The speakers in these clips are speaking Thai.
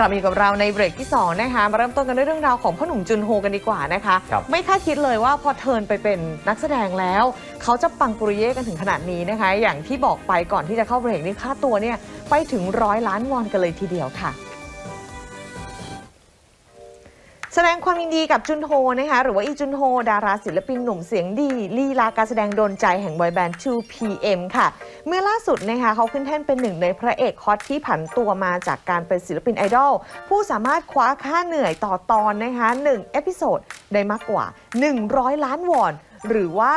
กลับมาอยู่กับเราในเบรกที่ 2 นะคะ มาเริ่มต้นกันด้วยเรื่องราวของพ่อหนุ่มจุนโฮกันดีกว่านะคะ ครับ ไม่คาดคิดเลยว่าพอเทิร์นไปเป็นนักแสดงแล้ว เขาจะปังปุริเย่กันถึงขนาดนี้นะคะ อย่างที่บอกไปก่อนที่จะเข้าเบรกนี่ค่าตัวเนี่ยไปถึงร้อยล้านวอนกันเลยทีเดียวค่ะ แสดงความยินดีกับจุนโฮนะคะหรือว่าอีจุนโฮดาราศิลปินหนุ่มเสียงดีลีลาการแสดงโดนใจแห่งบอยแบนด์ 2PM ค่ะ เมื่อล่าสุดนะคะเขาขึ้นแท่นเป็นหนึ่งในพระเอกฮอตที่ผันตัวมาจากการเป็นศิลปินไอดอลผู้สามารถคว้าค่าเหนื่อยต่อตอนนะคะ1เอพิโซดได้มากกว่า 100 ล้านวอนหรือว่า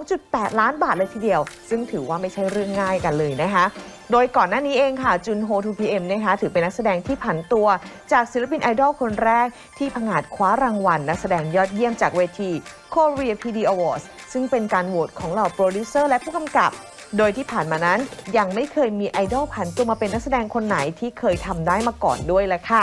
2.8 ล้านบาทเลยทีเดียว ซึ่งถือว่าไม่ใช่เรื่องง่ายกันเลยนะคะ โดยก่อนหน้านี้เองค่ะจุนโฮ 2PM นะคะถือเป็นนักแสดงที่ผันตัว จากศิลปินไอดอลคนแรก ที่ผงาดคว้ารางวัลนักแสดงยอดเยี่ยมจากเวที Korea PD Awards ซึ่งเป็นการโหวตของเหล่าโปรดิวเซอร์และผู้กำกับโดยที่ผ่านมานั้นยังไม่เคยมีไอดอลผันตัวมาเป็นนักแสดงคนไหนที่เคยทำได้มาก่อนด้วยแหละค่ะ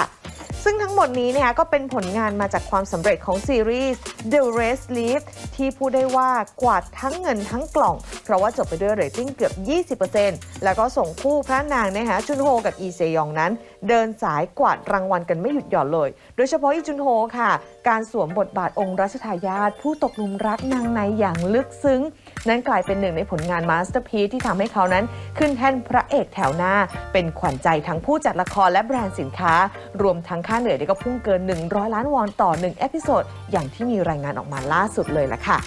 ซึ่งทั้งหมดนี้นะคะก็เป็นผลงานมาจากความสำเร็จของซีรีส์ The Race Leaf ที่พูดได้ว่ากวาดทั้งเงินทั้งกล่อง เพราะว่าจบไปด้วยเรตติ้งเกือบ 20%แล้วก็ส่งคู่พระนางนะคะจุนโฮกับอีเซยองนั้น เดินสายกวาดรางวัลกันไม่หยุดหย่อนเลย โดยเฉพาะอีจุนโฮค่ะ การสวมบทบาทองค์รัชทายาทผู้ตกหลุมรักนางในอย่างลึกซึ้ง นั้นกลายเป็นหนึ่งในผลงานมาสเตอร์พีที่ทำให้เขานั้นขึ้นแท่นพระเอกแถวหน้า เป็นขวัญใจทั้งผู้จัดละครและแบรนด์สินค้า รวมทั้งค่าเหนื่อยที่ก็พุ่งเกิน 100 ล้านวอนต่อ 1 เอพิโซดอย่างที่มีรายงานออกมาล่าสุดเลยล่ะค่ะ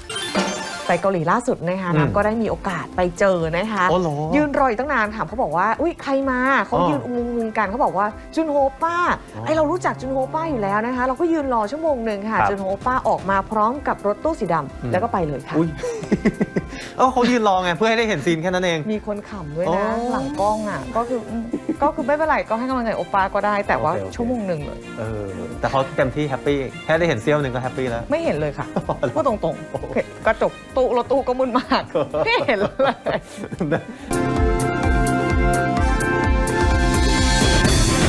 ไปเกาหลีล่าสุดนะคะอืมน้ำก็ได้มีโอกาสไปเจอนะคะอ๋อเหรอยืนรออยู่ตั้งนานถามเขาบอกว่าอุ้ยใครมาเขาอ๋อยืนงงๆกันเขาบอกว่าจุนโฮป้าอ๋อไอเรารู้จักจุนโฮป้าอยู่แล้วนะคะ เราก็ยืนรอชั่วโมงหนึ่งค่ะครับจุนโฮป้าออกมาพร้อมกับรถตู้สีดำอืมแล้วก็ไปเลยค่ะอุ้ย เออเขายืนรอไงเพื่อให้ได้เห็นซีนแค่นั้นเอง มีคนขำด้วยโอ้นะหลังกล้องอะ ก็คืออืมก็คือไม่เป็นไรก็ให้กำลังใจโอป้าก็ได้ แต่ว่าโอเคโอเค ชั่วโมงหนึ่งเลยเออแต่เขาเต็มที่แฮปปี้แค่ได้เห็นเซี่ยวหนึ่งก็แฮปปี้แล้ว ไม่เห็นเลยค่ะ พูดตรงโอ้โหๆกระจกตู้รถตู้ก็มึนมาก ไม่เห็นเลย